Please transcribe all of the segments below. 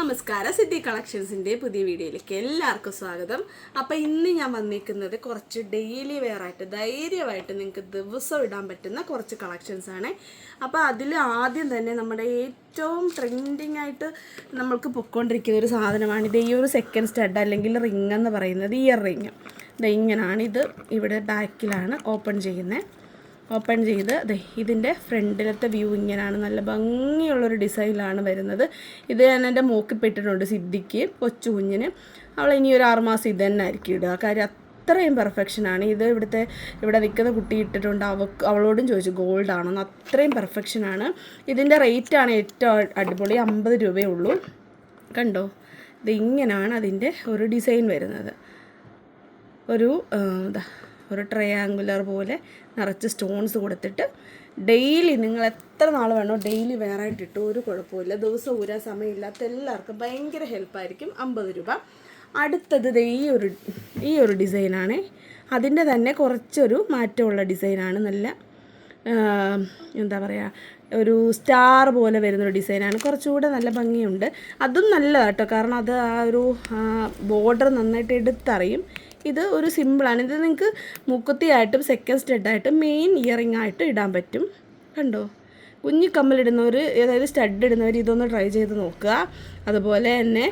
നമസ്കാരം. സിദ്ധി കളക്ഷൻസിന്റെ പുതിയ വീഡിയോയിലേക്ക് എല്ലാവർക്കും സ്വാഗതം. അപ്പോൾ ഇന്ന് ഞാൻ വന്നിരിക്കുന്നത് കുറച്ച് ഡെയിലി വെയർ ആയിട്ട് ധൈര്യമായിട്ട് നിങ്ങൾക്ക് ദിവസം ഇടാൻ പറ്റുന്ന കുറച്ച് കളക്ഷൻസ് ആണ്. അപ്പോൾ അതിൽ ആദ്യം തന്നെ നമ്മുടെ ഏറ്റവും ട്രെൻഡിങ് ആയിട്ട് നമ്മൾക്ക് പൊയ്ക്കൊണ്ടിരിക്കുന്ന ഒരു സാധനമാണ് ഇത്. ഈ ഒരു സെക്കൻഡ് സ്റ്റഡ് അല്ലെങ്കിൽ റിങ് എന്ന് പറയുന്നത് ഇയർ റിങ് ഇങ്ങനാണ് ഇത് ഇവിടെ ബാക്കിലാണ് ഓപ്പൺ ചെയ്യുന്നത് ഓപ്പൺ ചെയ്ത് അതെ ഇതിന്റെ ഫ്രണ്ടിലത്തെ വ്യൂ ഇങ്ങനെയാണ് നല്ല ഭംഗിയുള്ളൊരു ഡിസൈനിലാണ് വരുന്നത്. ഇത് ഞാൻ എന്റെ മൂക്കിപ്പെട്ടിട്ടുണ്ട് സിദ്ധിക്ക് കൊച്ചു കുഞ്ഞിന് അവൾ ഇനി ഒരു ആറുമാസം ഇത് തന്നെ ആയിരിക്കും ഇടുക. കാര്യം അത്രയും പെർഫെക്ഷനാണ് ഇത് ഇവിടുത്തെ ഇവിടെ നിൽക്കുന്ന കുട്ടി ഇട്ടിട്ടുണ്ട്. അവക്ക് അവളോടും ചോദിച്ചു ഗോൾഡ് ആണെന്ന് അത്രയും പെർഫെക്ഷനാണ് ഇതിന്റെ റേറ്റാണ് ഏറ്റവും അടിപൊളി അമ്പത് രൂപയേ ഉള്ളൂ. കണ്ടോ? ഇത് ഇങ്ങനെയാണ് അതിന്റെ ഒരു ഡിസൈൻ വരുന്നത്. ഒരു ഒരു ട്രയാങ്കുലർ പോലെ നിറച്ച് സ്റ്റോൺസ് കൊടുത്തിട്ട് ഡെയിലി നിങ്ങൾ എത്ര നാൾ വേണോ ഡെയിലി വേറെ ഇട്ടിട്ട് ഒരു കുഴപ്പമില്ല ദിവസം ഊരാൻ സമയമില്ലാത്ത എല്ലാവർക്കും ഭയങ്കര ഹെൽപ്പായിരിക്കും അമ്പത് രൂപ. അടുത്തത് ഈ ഒരു ഈ ഒരു ഡിസൈനാണ് അതിന്റെ തന്നെ കുറച്ചൊരു മാറ്റമുള്ള ഡിസൈനാണ് നല്ല എന്താ പറയുക ഒരു സ്റ്റാർ പോലെ വരുന്നൊരു ഡിസൈനാണ് കുറച്ചുകൂടെ നല്ല ഭംഗിയുണ്ട്. അതും നല്ലതാട്ടോ. കാരണം അത് ആ ഒരു ബോർഡർ നന്നായിട്ട് എടുത്തറിയും. ഇത് ഒരു സിമ്പിളാണ്. ഇത് നിങ്ങൾക്ക് മുക്കുത്തിയായിട്ടും സെക്കൻഡ് സ്റ്റഡായിട്ടും മെയിൻ ഇയറിംഗ് ആയിട്ട് ഇടാൻ പറ്റും. കണ്ടോ? കുഞ്ഞു കമ്മലിടുന്നവർ അതായത് സ്റ്റഡ് ഇടുന്നവർ ഇതൊന്ന് ട്രൈ ചെയ്ത് നോക്കുക. അതുപോലെ തന്നെ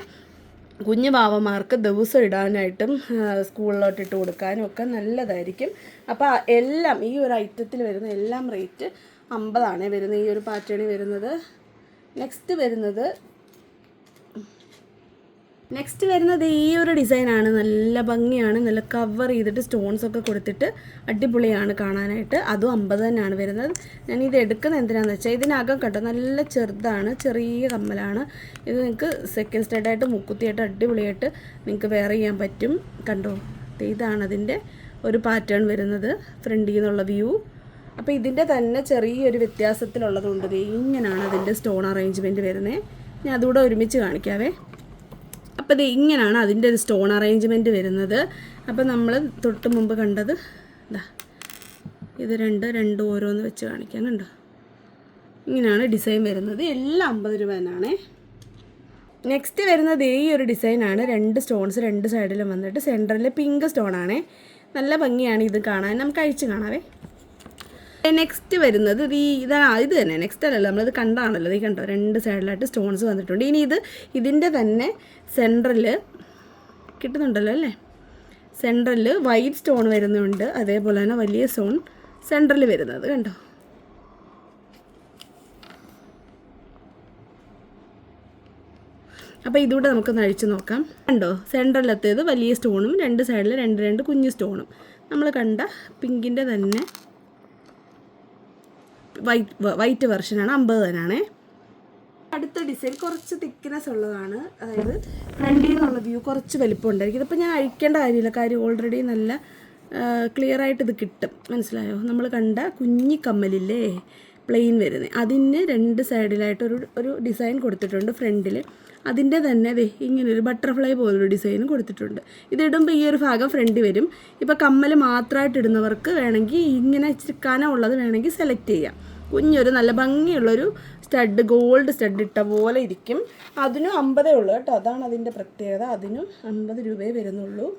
കുഞ്ഞു ബാവമാർക്ക് ദിവസം ഇടാനായിട്ടും സ്കൂളിലോട്ട് ഇട്ട് കൊടുക്കാനും ഒക്കെ നല്ലതായിരിക്കും. അപ്പോൾ എല്ലാം ഈ ഒരു ഐറ്റത്തിൽ വരുന്ന എല്ലാം റേറ്റ് അമ്പതാണ് വരുന്നത്. ഈ ഒരു പാറ്റേണിൽ വരുന്നത്. നെക്സ്റ്റ് വരുന്നത് നെക്സ്റ്റ് വരുന്നത് ഈ ഒരു ഡിസൈനാണ് നല്ല ഭംഗിയാണ്. നല്ല കവർ ചെയ്തിട്ട് സ്റ്റോൺസ് ഒക്കെ കൊടുത്തിട്ട് അടിപൊളിയാണ് കാണാനായിട്ട്. അതും അമ്പത് തന്നെയാണ് വരുന്നത്. ഞാൻ ഇത് എടുക്കുന്നത് എന്തിനാണെന്ന് വെച്ചാൽ ഇതിനകം കണ്ടോ? നല്ല ചെറുതാണ്. ചെറിയ കമ്മലാണ്. ഇത് നിങ്ങൾക്ക് സെക്കൻഡ് സ്റ്റാൻഡായിട്ട് മുക്കുത്തിയായിട്ട് അടിപൊളിയായിട്ട് നിങ്ങൾക്ക് വെയർ ചെയ്യാൻ പറ്റും. കണ്ടോ? ഇതാണ് അതിന്റെ ഒരു പാറ്റേൺ വരുന്നത്. ഫ്രണ്ടിൽ നിന്നുള്ള വ്യൂ അപ്പോൾ ഇതിന്റെ തന്നെ ചെറിയൊരു വ്യത്യാസത്തിലുള്ളതുകൊണ്ട് ഇങ്ങനെയാണ് അതിന്റെ സ്റ്റോൺ അറേഞ്ച്മെന്റ് വരുന്നത് ഞാൻ അതുകൂടെ ഒരുമിച്ച് കാണിക്കാവേ. അപ്പോൾ ഇത് ഇങ്ങനെയാണ് അതിന്റെ ഒരു സ്റ്റോൺ അറേഞ്ച്മെന്റ് വരുന്നത്. അപ്പോൾ നമ്മൾ തൊട്ട് മുമ്പ് കണ്ടത് ഇതാ ഇത് രണ്ട് രണ്ട് ഓരോന്ന് വെച്ച് കാണിക്കാൻ കണ്ടോ? ഇങ്ങനെയാണ് ഡിസൈൻ വരുന്നത്. എല്ലാം അമ്പത് രൂപ നെക്സ്റ്റ് വരുന്നത് ഈ ഒരു ഡിസൈനാണ് രണ്ട് സ്റ്റോൺസ് രണ്ട് സൈഡിലും വന്നിട്ട് സെന്ററിൽ പിങ്ക് സ്റ്റോൺ ആണേ. നല്ല ഭംഗിയാണ് ഇത് കാണാൻ. നമുക്ക് അഴിച്ച് കാണാവേ. നെക്സ്റ്റ് വരുന്നത് ഈ ഇതാ ഇത് തന്നെ നെക്സ്റ്റ് അല്ലല്ലോ നമ്മളിത് കണ്ടാണല്ലോ ഇത് കണ്ടോ? രണ്ട് സൈഡിലായിട്ട് സ്റ്റോൺസ് വന്നിട്ടുണ്ട്. ഇനി ഇത് ഇതിന്റെ തന്നെ സെൻട്രൽ കിട്ടുന്നുണ്ടല്ലോ അല്ലേ? സെൻട്രൽ വൈറ്റ് സ്റ്റോൺ വരുന്നുണ്ട്. അതേപോലെ തന്നെ വലിയ സ്റ്റോൺ സെൻട്രൽ വരുന്നത് കണ്ടോ? അപ്പോൾ ഇതുകൂടെ നമുക്കൊന്ന് അഴിച്ചു നോക്കാം. കണ്ടോ? സെൻട്രലിലെത്തിയത് വലിയ സ്റ്റോണും രണ്ട് സൈഡിൽ രണ്ട് രണ്ട് കുഞ്ഞു സ്റ്റോണും നമ്മൾ കണ്ട പിങ്കിന്റെ തന്നെ വൈറ്റ് വൈറ്റ് വെർഷനാണ് അമ്പത് തന്നെയാണേ അടുത്ത ഡിസൈൻ കുറച്ച് തിക്നെസ് ഉള്ളതാണ്. അതായത് ഫ്രണ്ടിൽ നിന്നുള്ള വ്യൂ കുറച്ച് വലിപ്പം ഉണ്ടായിരിക്കും ഇതിപ്പോൾ ഞാൻ അഴിക്കേണ്ട കാര്യമില്ല. കാര്യം ഓൾറെഡി നല്ല ക്ലിയർ ആയിട്ട് ഇത് കിട്ടും. മനസ്സിലായോ? നമ്മൾ കണ്ട കുഞ്ഞി കമ്മലില്ലേ? പ്ലെയിൻ വരുന്നത് അതിന് രണ്ട് സൈഡിലായിട്ട് ഒരു ഡിസൈൻ കൊടുത്തിട്ടുണ്ട് ഫ്രണ്ടിൽ അതിന്റെ തന്നെ ദേ ഒരു ബട്ടർഫ്ലൈ പോലൊരു ഡിസൈൻ കൊടുത്തിട്ടുണ്ട്. ഇതിടുമ്പോൾ ഈ ഒരു ഭാഗം ഫ്രണ്ടിൽ വരും. ഇപ്പോൾ കമ്മൽ മാത്രമായിട്ട് ഇടുന്നവർക്ക് വേണമെങ്കിൽ ഇങ്ങനെ ഇച്ചിരി ഉള്ളത് വേണമെങ്കിൽ സെലക്ട് ചെയ്യാം. കുഞ്ഞൊരു നല്ല ഭംഗിയുള്ളൊരു സ്റ്റഡ് ഗോൾഡ് സ്റ്റഡ് ഇട്ട പോലെ ഇരിക്കും. അതിനും അമ്പതേ ഉള്ളൂ കേട്ടോ. അതാണ് അതിന്റെ പ്രത്യേകത. അതിനും അമ്പത് രൂപയെ വരുന്നുള്ളൂ.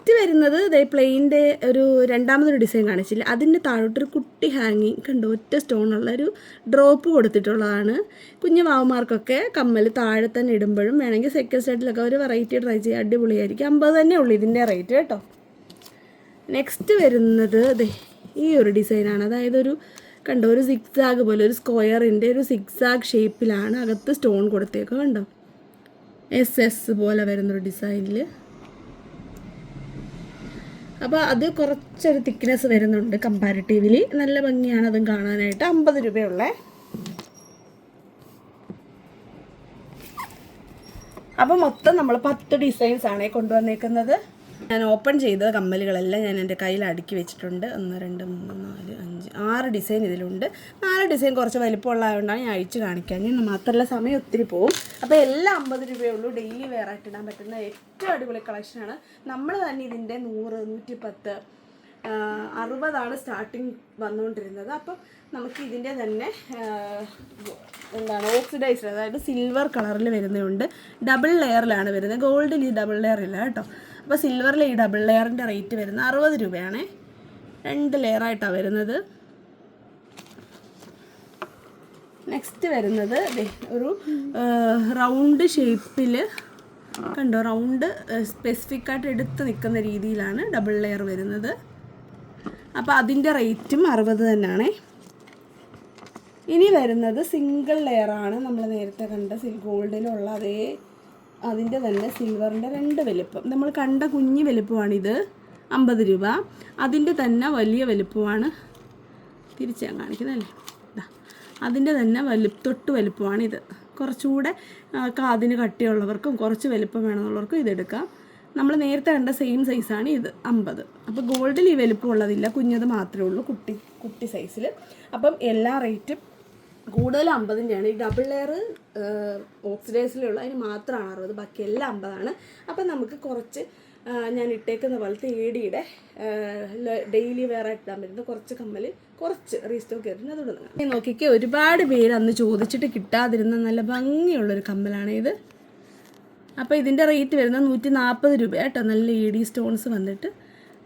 ഇത് വരുന്നത് ഇതേ പ്ലെയിന്റെ ഒരു രണ്ടാമതൊരു ഡിസൈൻ കാണിച്ചില്ല. അതിന്റെ താഴോട്ടൊരു കുട്ടി ഹാങ്ങിങ് കണ്ടോ? ഒറ്റ സ്റ്റോണുള്ള ഒരു ഡ്രോപ്പ് കൊടുത്തിട്ടുള്ളതാണ്. കുഞ്ഞു വാവമാർക്കൊക്കെ കമ്മൽ താഴെ തന്നെ ഇടുമ്പോഴും വേണമെങ്കിൽ സെക്കൻഡ് സൈഡിലൊക്കെ ഒരു വെറൈറ്റി ട്രൈ ചെയ്യുക അടിപൊളിയായിരിക്കും. അമ്പത് തന്നെ ഉള്ളൂ ഇതിന്റെ റേറ്റ് കേട്ടോ. നെക്സ്റ്റ് വരുന്നത് ഈ ഒരു ഡിസൈനാണ് അതായത് ഒരു കണ്ടോ? ഒരു സിക്സാഗ് പോലെ ഒരു സ്ക്വയറിന്റെ ഒരു സിക്സാഗ് ഷേപ്പിലാണ് അകത്ത് സ്റ്റോൺ കൊടുത്തേക്കുക കണ്ടോ? എസ് എസ് പോലെ വരുന്നൊരു ഡിസൈനിൽ അപ്പോൾ അത് കുറച്ചൊരു തിക്നെസ് വരുന്നുണ്ട് കമ്പാരിറ്റീവ്ലി നല്ല ഭംഗിയാണ് അതും കാണാനായിട്ട്. അമ്പത് രൂപയുള്ള. അപ്പോൾ മൊത്തം നമ്മൾ പത്ത് ഡിസൈൻസ് ആണ് കൊണ്ടുവന്നേക്കുന്നത്. ഞാൻ ഓപ്പൺ ചെയ്ത കമ്മലുകളെല്ലാം ഞാൻ എന്റെ കയ്യിൽ അടുക്കി വെച്ചിട്ടുണ്ട്. ഒന്ന് രണ്ട് മൂന്ന് നാല് അഞ്ച് ആറ് ഡിസൈൻ ഇതിലുണ്ട്. നാല് ഡിസൈൻ കുറച്ച് വലിപ്പമുള്ളതുകൊണ്ടാണ് ഞാൻ അഴിച്ച് കാണിക്കാൻ. ഞാൻ മാത്രമല്ല സമയം ഒത്തിരി പോകും അപ്പോൾ എല്ലാം അമ്പത് രൂപയേ ഉള്ളൂ. ഡെയിലി വെയർ ആയിട്ട് ഇടാൻ പറ്റുന്ന ഏറ്റവും അടിപൊളി കളക്ഷനാണ് നമ്മൾ തന്നെ ഇതിന്റെ നൂറ് നൂറ്റിപ്പത്ത് അറുപതാണ് സ്റ്റാർട്ടിങ് വന്നുകൊണ്ടിരുന്നത്. അപ്പം നമുക്ക് ഇതിന്റെ തന്നെ എന്താണ് ഓക്സിഡൈസ്ഡ് അതായത് സിൽവർ കളറിൽ വരുന്നുണ്ട് ഡബിൾ ലെയറിലാണ് വരുന്നത്. ഗോൾഡിൽ ഈ ഡബിൾ ലെയർ ഇല്ല കേട്ടോ. അപ്പോൾ സിൽവറിൽ ഈ ഡബിൾ ലെയറിന്റെ റേറ്റ് വരുന്നത് അറുപത് രൂപയാണ്. രണ്ട് ലെയറായിട്ടാണ് വരുന്നത്. നെക്സ്റ്റ് വരുന്നത് ഒരു റൗണ്ട് ഷേപ്പിൽ കണ്ടോ റൗണ്ട് സ്പെസിഫിക് ആയിട്ട് എടുത്ത് നിൽക്കുന്ന രീതിയിലാണ് ഡബിൾ ലെയർ വരുന്നത്. അപ്പോൾ അതിന്റെ റേറ്റും അറുപത് തന്നെയാണേ. ഇനി വരുന്നത് സിംഗിൾ ലെയറാണ് നമ്മൾ നേരത്തെ കണ്ട സിൽ ഗോൾഡിലുള്ള അതേ അതിന്റെ തന്നെ സിൽവറിന്റെ രണ്ട് വലുപ്പം. നമ്മൾ കണ്ട കുഞ്ഞു വലിപ്പമാണിത്. അമ്പത് രൂപ. അതിന്റെ തന്നെ വലിയ വലിപ്പമാണ്. തിരിച്ചാൽ കാണിക്കുന്നതല്ലേ. അതിന്റെ തന്നെ വലി തൊട്ട് വലിപ്പമാണിത്. കുറച്ചുകൂടെ കാതിന് കട്ടിയുള്ളവർക്കും കുറച്ച് വലിപ്പം വേണമെന്നുള്ളവർക്കും ഇതെടുക്കാം നമ്മൾ നേരത്തെ കണ്ട സെയിം സൈസാണ് ഇത് അമ്പത്. അപ്പോൾ ഗോൾഡിൽ ഈ വലുപ്പം ഉള്ളതില്ല. കുഞ്ഞത് മാത്രമേ ഉള്ളൂ കുട്ടി കുട്ടി സൈസിൽ അപ്പം എല്ലാ റേറ്റും കൂടുതൽ അമ്പതിന്റെയാണ്. ഈ ഡബിൾ ലെയർ ഓക്സിഡൈസിലുള്ള അതിന് മാത്രമാണ് അറുപത് ബാക്കി എല്ലാം അമ്പതാണ്. അപ്പം നമുക്ക് കുറച്ച് ഞാൻ ഇട്ടേക്കുന്ന പോലത്തെ എ ഡിയുടെ ഡെയിലി വെയർ ആയിട്ട് ഇടാൻ പറ്റുന്ന കുറച്ച് കമ്മൽ കുറച്ച് റീസ്റ്റോക്ക് ചെയ്തിട്ട് അത് ഇടുന്നത് നോക്കിക്ക് ഒരുപാട് പേര് അന്ന് ചോദിച്ചിട്ട് കിട്ടാതിരുന്ന നല്ല ഭംഗിയുള്ളൊരു കമ്മലാണ് ഇത്. അപ്പോൾ ഇതിന്റെ റേറ്റ് വരുന്നത് നൂറ്റി നാൽപ്പത് രൂപ കേട്ടോ നല്ല ഇ ഡി സ്റ്റോൺസ് വന്നിട്ട്.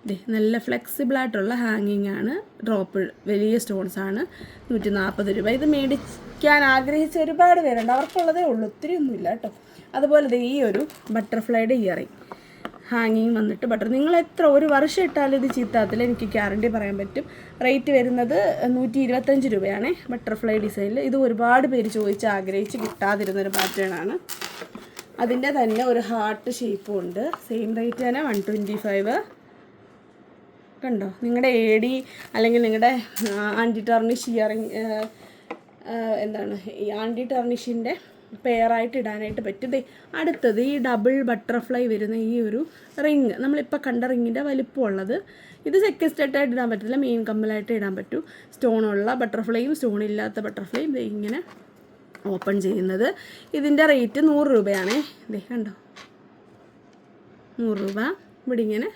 നല്ല ഫ്ലെക്സിബിൾ ആയിട്ടുള്ള ഹാങ്ങിങ് ആണ്. ഡ്രോപ്പ് വലിയ സ്റ്റോൺസ് ആണ്. നൂറ്റി നാൽപ്പത് രൂപ. ഇത് മേടിക്കാൻ ആഗ്രഹിച്ച ഒരുപാട് പേരുണ്ട്. അവർക്കുള്ളതേ ഉള്ളൂ. ഒത്തിരി ഒന്നുമില്ല കേട്ടോ. അതുപോലെ ഈ ഒരു ബട്ടർഫ്ലൈയുടെ ഇയറിങ് ഹാങ്ങിങ് വന്നിട്ട് ബട്ടർ നിങ്ങൾ എത്ര ഒരു വർഷം ഇട്ടാലും ഇത് ചീത്താത്തില്ല. എനിക്ക് ഗ്യാരണ്ടി പറയാൻ പറ്റും. റേറ്റ് വരുന്നത് നൂറ്റി ഇരുപത്തഞ്ച് രൂപയാണ് ബട്ടർഫ്ലൈ ഡിസൈനിൽ ഇത് ഒരുപാട് പേര് ചോദിച്ച് ആഗ്രഹിച്ച് കിട്ടാതിരുന്നൊരു പാറ്റേൺ ആണ്. അതിന്റെ തന്നെ ഒരു ഹാർട്ട് ഷേപ്പും ഉണ്ട്. സെയിം റേറ്റ് തന്നെ വൺ ട്വന്റി ഫൈവ് കണ്ടോ നിങ്ങളുടെ എ ഡി അല്ലെങ്കിൽ നിങ്ങളുടെ ആന്റി ടർണിഷ് ഇയറിങ് എന്താണ് ഈ ആന്റി ടർണിഷിന്റെ പെയറായിട്ട് ഇടാനായിട്ട് പറ്റും. അടുത്തത് ഈ ഡബിൾ ബട്ടർഫ്ലൈ വരുന്ന ഈ ഒരു റിങ്. നമ്മളിപ്പോൾ കണ്ട റിങ്ങിന്റെ വലിപ്പമുള്ളത്. ഇത് സെക്കൻഡ് ആയിട്ട് ഇടാൻ പറ്റില്ല മെയിൻ കമ്മലായിട്ട് ഇടാൻ പറ്റും. സ്റ്റോണുള്ള ബട്ടർഫ്ലൈയും സ്റ്റോൺ ഇല്ലാത്ത ബട്ടർഫ്ലൈയും ഇങ്ങനെ ഓപ്പൺ ചെയ്യുന്നത്. ഇതിന്റെ റേറ്റ് നൂറ് രൂപയാണേ. ഇതേ കണ്ടോ? നൂറ് രൂപ. ഇവിടെ ഇങ്ങനെ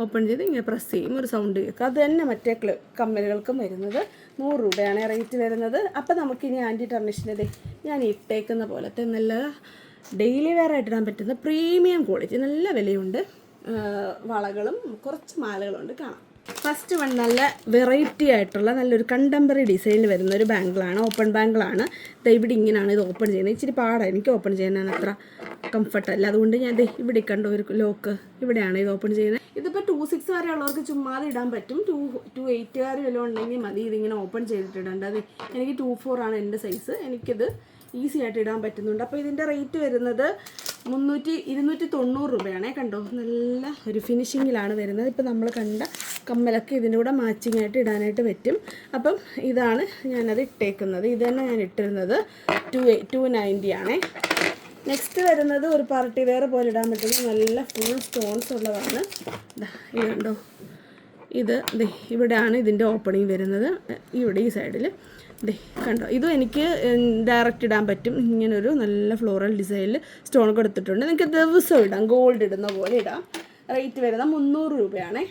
ഓപ്പൺ ചെയ്ത് ഇങ്ങനെ പ്രസ് ചെയ്യും. ഒരു സൗണ്ട് കേൾക്കും. അത് തന്നെ മറ്റേ ക്ല കമ്മലുകൾക്കും വരുന്നത്. നൂറ് രൂപയാണ് റേറ്റ് വരുന്നത്. അപ്പോൾ നമുക്കിനി ആന്റി ടർണിഷിന്റെ ഞാൻ ഇട്ടേക്കുന്ന പോലത്തെ നല്ല ഡെയിലി വെയർ ആയിട്ട് ഇടാൻ പറ്റുന്ന പ്രീമിയം ക്വാളിറ്റി നല്ല വിലയുണ്ട്. വളകളും കുറച്ച് മാലകളുണ്ട് കാണാം. ഫസ്റ്റ് വൺ നല്ല വെറൈറ്റി ആയിട്ടുള്ള നല്ലൊരു കണ്ടംപററി ഡിസൈനിൽ വരുന്ന ഒരു ബാങ്കിളാണ് ഓപ്പൺ ബാങ്കിളാണ് ഇവിടെ ഇങ്ങനെയാണ് ഇത് ഓപ്പൺ ചെയ്യുന്നത്. ഇച്ചിരി പാടാണ് എനിക്ക് ഓപ്പൺ ചെയ്യാൻ അത്ര കംഫർട്ട് അല്ല. അതുകൊണ്ട് ഞാൻ ഇവിടെ കണ്ട ഒരു ലോക്ക് ഇവിടെയാണ് ഇത് ഓപ്പൺ ചെയ്യുന്നത്. ഇതിപ്പോൾ ടു സിക്സ് വരെ ഉള്ളവർക്ക് ചുമ്മാതെ ഇടാൻ പറ്റും. ടു ടു എയ്റ്റുകാർ വല്ലതും ഉണ്ടെങ്കിൽ മതി. ഇതിങ്ങനെ ഓപ്പൺ ചെയ്തിട്ടിടേണ്ട. അത് എനിക്ക് ടു ഫോർ ആണ് എന്റെ സൈസ് എനിക്കിത് ഈസി ആയിട്ട് ഇടാൻ പറ്റുന്നുണ്ട്. അപ്പോൾ ഇതിന്റെ റേറ്റ് വരുന്നത് മുന്നൂറ്റി ഇരുന്നൂറ്റി തൊണ്ണൂറ് രൂപയാണേ കണ്ടോ. നല്ല ഒരു ഫിനിഷിങ്ങിലാണ് വരുന്നത്. ഇപ്പോൾ നമ്മൾ കണ്ട കമ്മലൊക്കെ ഇതിന്റെ കൂടെ മാച്ചിങ് ആയിട്ട് ഇടാനായിട്ട് പറ്റും. അപ്പം ഇതാണ് ഞാനത് ഇട്ടേക്കുന്നത്. ഇത് തന്നെ ഞാൻ ഇട്ടിരുന്നത് ടു ടു നയന്റി ആണേ. നെക്സ്റ്റ് വരുന്നത് ഒരു പാർട്ടി വെയർ പോലെ ഇടാൻ പറ്റുന്ന നല്ല ഫുൾ സ്റ്റോൺസ് ഉള്ളതാണ്. ഇതുണ്ടോ ഇത് ഇവിടെയാണ് ഇതിന്റെ ഓപ്പണിങ് വരുന്നത്. ഇവിടെ ഈ സൈഡിൽ ദേ കണ്ടോ? ഇതും എനിക്ക് ഡയറക്റ്റ് ഇടാൻ പറ്റും. ഇങ്ങനൊരു നല്ല ഫ്ലോറൽ ഡിസൈനിൽ സ്റ്റോൺ കൊടുത്തിട്ടുണ്ട് നിങ്ങൾക്ക് ദിവസം ഇടാം. ഗോൾഡ് ഇടുന്ന പോലെ ഇടാം. റേറ്റ് വരുന്നത് മുന്നൂറ് രൂപയാണേ.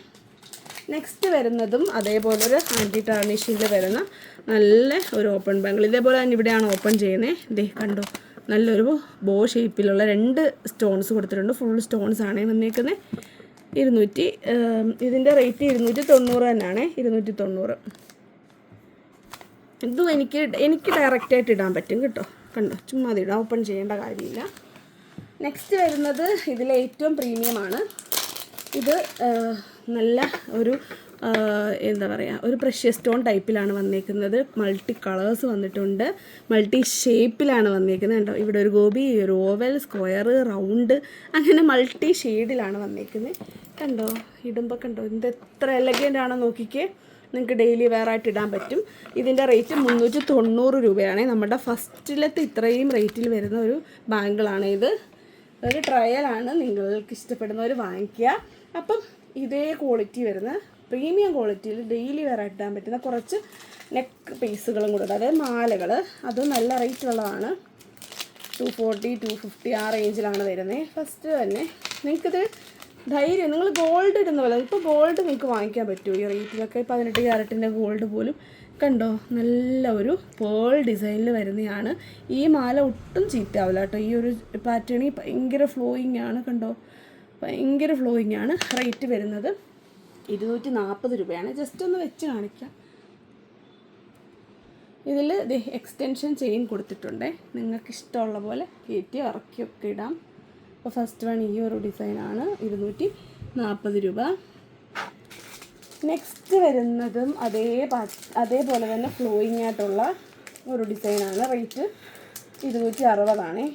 നെക്സ്റ്റ് വരുന്നതും അതേപോലെ ഒരു ആന്റി ടാർണിഷിൽ വരുന്ന നല്ല ഒരു ഓപ്പൺ ബാങ്കിൾ ഇതേപോലെ തന്നെ ഇവിടെയാണ് ഓപ്പൺ ചെയ്യുന്നത് ദേ കണ്ടോ? നല്ലൊരു ബോ ഷേപ്പിലുള്ള രണ്ട് സ്റ്റോൺസ് കൊടുത്തിട്ടുണ്ട്. ഫുൾ സ്റ്റോൺസ് ആണ് വന്നേക്കുന്നത് ഇരുന്നൂറ്റി ഇതിന്റെ റേറ്റ് ഇരുന്നൂറ്റി തൊണ്ണൂറ് തന്നെയാണ്. ഇരുന്നൂറ്റി തൊണ്ണൂറ് ഇതും എനിക്ക് എനിക്ക് ഡയറക്റ്റായിട്ട് ഇടാൻ പറ്റും കേട്ടോ. കണ്ടോ? ചുമ്മാ ഇടാം ഓപ്പൺ ചെയ്യേണ്ട കാര്യമില്ല. നെക്സ്റ്റ് വരുന്നത് ഇതിലെ ഏറ്റവും പ്രീമിയമാണ് ഇത് നല്ല ഒരു എന്താ പറയുക ഒരു പ്രഷ്യസ് സ്റ്റോൺ ടൈപ്പിലാണ് വന്നേക്കുന്നത്. മൾട്ടി കളേഴ്സ് വന്നിട്ടുണ്ട്. മൾട്ടി ഷേപ്പിലാണ് വന്നേക്കുന്നത്. കേട്ടോ ഇവിടെ ഒരു ഗോപി ഒരു ഓവൽ സ്ക്വയർ റൗണ്ട് അങ്ങനെ മൾട്ടി ഷെയ്ഡിലാണ് വന്നേക്കുന്നത്. കണ്ടോ? ഇടുമ്പോൾ കണ്ടോ? ഇത് എത്ര എലഗന്റ് ആണോ നോക്കിക്കേ. നിങ്ങൾക്ക് ഡെയിലി വെയർ ആയിട്ട് ഇടാൻ പറ്റും. ഇതിന്റെ റേറ്റ് മുന്നൂറ്റി തൊണ്ണൂറ് രൂപയാണ്. നമ്മുടെ ഫസ്റ്റിലത്തെ ഇത്രയും റേറ്റിൽ വരുന്ന ഒരു ബാങ്കിളാണ് ഇത് ഒരു ട്രയലാണ് നിങ്ങൾക്ക് ഇഷ്ടപ്പെടുന്നവർ വാങ്ങിക്കുക. അപ്പം ഇതേ ക്വാളിറ്റി വരുന്ന പ്രീമിയം ക്വാളിറ്റിയിൽ ഡെയിലി വെയർ ഇടാൻ പറ്റുന്ന കുറച്ച് നെക്ക് പീസുകളും കൂടെ അതായത് മാലകൾ അത് നല്ല റേറ്റ് ഉള്ളതാണ്. ടു ഫോർട്ടി ടു ഫിഫ്റ്റി ആ റേഞ്ചിലാണ് വരുന്നത് ഫസ്റ്റ് തന്നെ നിങ്ങൾക്കിത് ധൈര്യം നിങ്ങൾ ഗോൾഡ് ഇടുന്ന പോലെ ഇപ്പോൾ ഗോൾഡ് നിങ്ങൾക്ക് വാങ്ങിക്കാൻ പറ്റുമോ? ഈ റേറ്റിലൊക്കെ പതിനെട്ട് ക്യാരറ്റിന്റെ ഗോൾഡ് പോലും കണ്ടോ? നല്ല ഒരു പേൾ ഡിസൈനിൽ വരുന്നതാണ് ഈ മാല ഒട്ടും ചീറ്റാവില്ല കേട്ടോ. ഈ ഒരു പാറ്റേണിൽ ഭയങ്കര ഫ്ലോയിങ് ആണ് കണ്ടോ? ഭയങ്കര ഫ്ലോയിങ് ആണ്. റേറ്റ് വരുന്നത് ഇരുന്നൂറ്റി നാൽപ്പത് രൂപയാണ്. ജസ്റ്റ് ഒന്ന് വെച്ച് കാണിക്കാം. ഇതിൽ എക്സ്റ്റൻഷൻ ചെയിൻ കൊടുത്തിട്ടുണ്ട്. നിങ്ങൾക്ക് ഇഷ്ടമുള്ള പോലെ കയറ്റി ഇറക്കിയൊക്കെ ഇടാം. അപ്പോൾ ഫസ്റ്റ് വൺ ഈ ഒരു ഡിസൈനാണ് ഇരുന്നൂറ്റി നാൽപ്പത് രൂപ. നെക്സ്റ്റ് വരുന്നതും അതേ അതേപോലെ തന്നെ ഫ്ലോയിങ് ആയിട്ടുള്ള ഒരു ഡിസൈനാണ് റേറ്റ് ഇരുന്നൂറ്റി അറുപതാണേ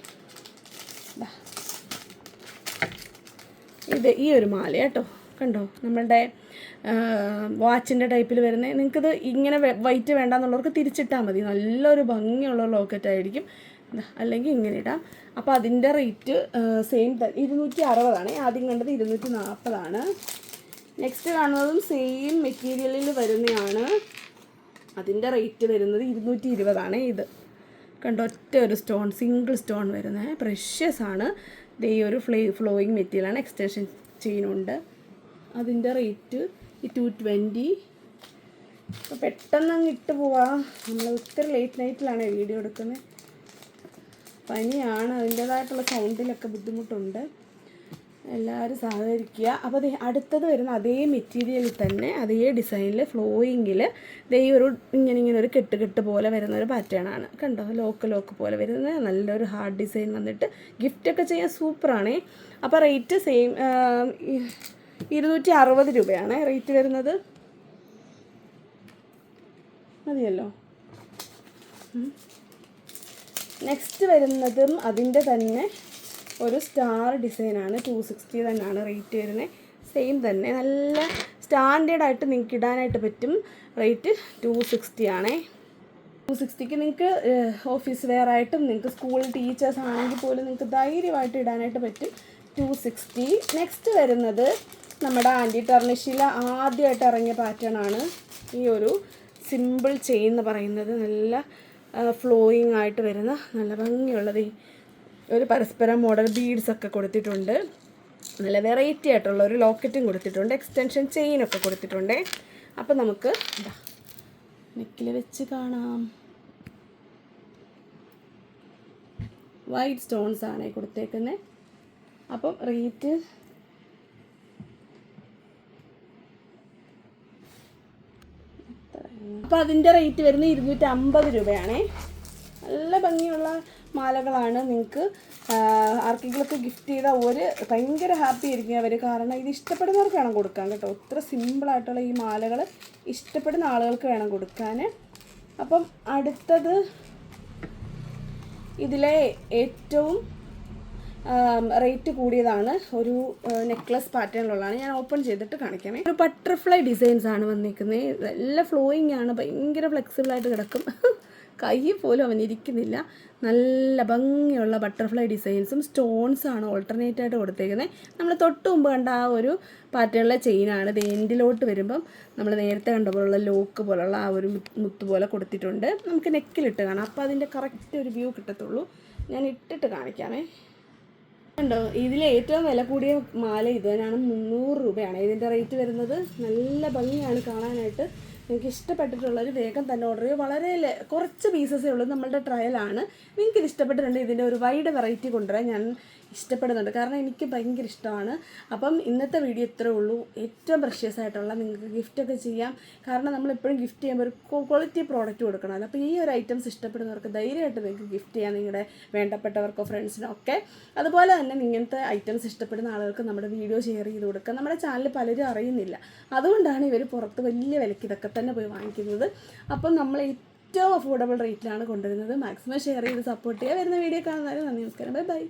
ഇത് ഈ ഒരു മാല കേട്ടോ. കണ്ടോ? നമ്മളുടെ വാച്ചിന്റെ ടൈപ്പിൽ വരുന്ന. നിങ്ങൾക്കിത് ഇങ്ങനെ വൈറ്റ് വേണ്ടാന്നുള്ളവർക്ക് തിരിച്ചിട്ടാൽ മതി. നല്ലൊരു ഭംഗിയുള്ള ലോക്കറ്റ് ആയിരിക്കും. അല്ലെങ്കിൽ ഇങ്ങനെ ഇടാം. അപ്പോൾ അതിന്റെ റേറ്റ് സെയിം ഇരുന്നൂറ്റി അറുപതാണ് ആദ്യം കണ്ടത് ഇരുന്നൂറ്റി നാൽപ്പതാണ് നെക്സ്റ്റ് കാണുന്നതും സെയിം മെറ്റീരിയലിൽ വരുന്നതാണ് അതിന്റെ റേറ്റ് വരുന്നത് ഇരുന്നൂറ്റി ഇരുപതാണ് ഇത്. കണ്ടോ? ഒറ്റ ഒരു സ്റ്റോൺ സിംഗിൾ സ്റ്റോൺ വരുന്നത് പ്രഷ്യസ് ആണ്. ഇത് ഈ ഒരു ഫ്ലേ ഫ്ലോയിങ് മെറ്റീരിയലാണ് എക്സ്റ്റൻഷൻ ചെയിനുണ്ട് അതിന്റെ റേറ്റ് ടു ട്വന്റി അപ്പോൾ പെട്ടെന്ന് അങ്ങ് ഇട്ട് പോവാം. നമ്മൾ ഒത്തിരി ലേറ്റ് നൈറ്റിലാണ് വീഡിയോ എടുക്കുന്നത് പനിയാണ്. അതിന്റേതായിട്ടുള്ള സൗണ്ടിലൊക്കെ ബുദ്ധിമുട്ടുണ്ട്. എല്ലാവരും സഹകരിക്കുക. അപ്പോൾ അതേ അടുത്തത് വരുന്ന അതേ മെറ്റീരിയലിൽ തന്നെ അതേ ഡിസൈനിൽ ഫ്ലോയിങ്ങിൽ ദേ ഒരു ഇങ്ങനെ ഇങ്ങനെ ഒരു കെട്ട് കെട്ട് പോലെ വരുന്ന ഒരു പാറ്റേൺ ആണ്. കണ്ടോ? ലോക്ക് ലോക്ക് പോലെ വരുന്ന നല്ലൊരു ഹാർഡ് ഡിസൈൻ വന്നിട്ട് ഗിഫ്റ്റൊക്കെ ചെയ്യാൻ സൂപ്പറാണേ അപ്പോൾ റേറ്റ് സെയിം ഇരുന്നൂറ്റി അറുപത് രൂപയാണ് റേറ്റ് വരുന്നത്. മതിയല്ലോ? നെക്സ്റ്റ് വരുന്നതും അതിന്റെ തന്നെ ഒരു സ്റ്റാർ ഡിസൈനാണ് ടു സിക്സ്റ്റി തന്നെയാണ് റേറ്റ് വരുന്നത് സെയിം തന്നെ നല്ല സ്റ്റാൻഡേർഡ് ആയിട്ട് നിങ്ങൾക്ക് ഇടാനായിട്ട് പറ്റും റേറ്റ് ടു സിക്സ്റ്റി ആണേ. ടു സിക്സ്റ്റിക്ക് നിങ്ങൾക്ക് ഓഫീസ് വെയർ ആയിട്ടും നിങ്ങൾക്ക് സ്കൂൾ ടീച്ചേഴ്സ് ആണെങ്കിൽ പോലും നിങ്ങൾക്ക് ധൈര്യമായിട്ട് ഇടാനായിട്ട് പറ്റും ടു സിക്സ്റ്റി. നെക്സ്റ്റ് വരുന്നത് നമ്മുടെ ആന്റി ടർണിഷിൽ ആദ്യമായിട്ട് ഇറങ്ങിയ പാറ്റേൺ ആണ്. ഈ ഒരു സിമ്പിൾ ചെയിൻ എന്ന് പറയുന്നത് നല്ല ഫ്ലോയിങ് ആയിട്ട് വരുന്ന നല്ല ഭംഗിയുള്ളത്. ഈ ഒരു പരസ്പരം മോഡൽ ബീഡ്സ് ഒക്കെ കൊടുത്തിട്ടുണ്ട്. നല്ല വെറൈറ്റി ആയിട്ടുള്ള ഒരു ലോക്കറ്റും കൊടുത്തിട്ടുണ്ട്. എക്സ്റ്റൻഷൻ ചെയിനൊക്കെ കൊടുത്തിട്ടുണ്ട്. അപ്പം നമുക്ക് നെക്കിൽ വെച്ച് കാണാം. വൈറ്റ് സ്റ്റോൺസ് ആണ് കൊടുത്തേക്കുന്നത് അപ്പം റേറ്റ് അപ്പോൾ അതിന്റെ റേറ്റ് വരുന്നത് ഇരുന്നൂറ്റമ്പത് രൂപയാണേ. നല്ല ഭംഗിയുള്ള മാലകളാണ് നിങ്ങൾക്ക് ആർക്കെങ്കിലുമൊക്കെ ഗിഫ്റ്റ് ചെയ്താൽ ഒരു ഭയങ്കര ഹാപ്പി ആയിരിക്കും അവർ കാരണം ഇത് ഇഷ്ടപ്പെടുന്നവർക്ക് വേണം കൊടുക്കാൻ കേട്ടോ. ഇത്ര സിമ്പിളായിട്ടുള്ള ഈ മാലകൾ ഇഷ്ടപ്പെടുന്ന ആളുകൾക്ക് വേണം കൊടുക്കാൻ അപ്പം അടുത്തത് ഇതിലെ ഏറ്റവും റേറ്റ് കൂടിയതാണ് ഒരു നെക്ലസ് പാറ്റേണിലുള്ളതാണ് ഞാൻ ഓപ്പൺ ചെയ്തിട്ട് കാണിക്കാമേ ഒരു ബട്ടർഫ്ലൈ ഡിസൈൻസ് ആണ് വന്നിരിക്കുന്നത്. നല്ല ഫ്ലോയിങ് ആണ്. ഭയങ്കര ഫ്ലെക്സിബിൾ ആയിട്ട് കിടക്കും. കൈ പോലും അവൻ ഇരിക്കുന്നില്ല നല്ല ഭംഗിയുള്ള ബട്ടർഫ്ലൈ ഡിസൈൻസും സ്റ്റോൺസാണ് ഓൾട്ടർനേറ്റ് ആയിട്ട് കൊടുത്തേക്കുന്നത് നമ്മൾ തൊട്ട് മുമ്പ് കണ്ട ആ ഒരു പാറ്റേണിലെ ചെയിനാണ് ഇത് എൻഡിലോട്ട് വരുമ്പം നമ്മൾ നേരത്തെ കണ്ട പോലുള്ള ലോക്ക് പോലുള്ള ആ ഒരു മുത്ത് പോലെ കൊടുത്തിട്ടുണ്ട്. നമുക്ക് നെക്കിലിട്ട് കാണാം. അപ്പോൾ അതിന്റെ കറക്റ്റ് ഒരു വ്യൂ കിട്ടത്തുള്ളൂ. ഞാൻ ഇട്ടിട്ട് കാണിക്കാമേ. ഉണ്ടോ ഇതിൽ ഏറ്റവും വില കൂടിയ മാല ഇത് തന്നെയാണ് മുന്നൂറ് രൂപയാണ്. ഇതിന്റെ റേറ്റ് വരുന്നത്. നല്ല ഭംഗിയാണ് കാണാനായിട്ട്. നിങ്ങൾക്ക് ഇഷ്ടപ്പെട്ടിട്ടുള്ളൊരു വേഗം തന്നെ ഓർഡർ ചെയ്യുക. വളരെ കുറച്ച് പീസസേ ഉള്ളൂ നമ്മളുടെ ട്രയലാണ് നിങ്ങൾക്ക് ഇത് ഇഷ്ടപ്പെട്ടിട്ടുണ്ടെങ്കിൽ ഇതിന്റെ ഒരു വൈഡ് വെറൈറ്റി കൊണ്ടുവരാൻ ഞാൻ ഇഷ്ടപ്പെടുന്നുണ്ട്. കാരണം എനിക്ക് ഭയങ്കര ഇഷ്ടമാണ്. അപ്പം ഇന്നത്തെ വീഡിയോ ഇത്രേ ഉള്ളൂ. ഏറ്റവും പ്രഷ്യസ് ആയിട്ടുള്ള നിങ്ങൾക്ക് ഗിഫ്റ്റ് ഒക്കെ ചെയ്യാം. കാരണം നമ്മൾ എപ്പോഴും ഗിഫ്റ്റ് ചെയ്യുമ്പോൾ ഒരു ക്വാളിറ്റി പ്രോഡക്റ്റ് കൊടുക്കണം അപ്പോൾ ഈ ഒരു ഐറ്റംസ് ഇഷ്ടപ്പെടുന്നവർക്ക് ധൈര്യമായിട്ട് നിങ്ങൾക്ക് ഗിഫ്റ്റ് ചെയ്യാം. നിങ്ങളുടെ വേണ്ടപ്പെട്ടവർക്കോ ഫ്രണ്ട്സിനോ ഒക്കെ. അതുപോലെ തന്നെ ഇങ്ങനത്തെ ഐറ്റംസ് ഇഷ്ടപ്പെടുന്ന ആളുകൾക്ക് നമ്മുടെ വീഡിയോ ഷെയർ ചെയ്ത് കൊടുക്കുക നമ്മുടെ ചാനൽ പലരും അറിയുന്നില്ല. അതുകൊണ്ടാണ് ഇവർ പുറത്ത് വലിയ വിലയ്ക്ക് ഇതൊക്കെ തന്നെ പോയി വാങ്ങിക്കുന്നത്. അപ്പം നമ്മൾ ഏറ്റവും അഫോർഡബിൾ റേറ്റിലാണ് കൊണ്ടുവരുന്നത്. മാക്സിമം ഷെയർ ചെയ്ത് സപ്പോർട്ട് ചെയ്യുക. വരുന്ന വീഡിയോ കാണുന്നവരെ നന്ദി നമസ്കാരം. Bye bye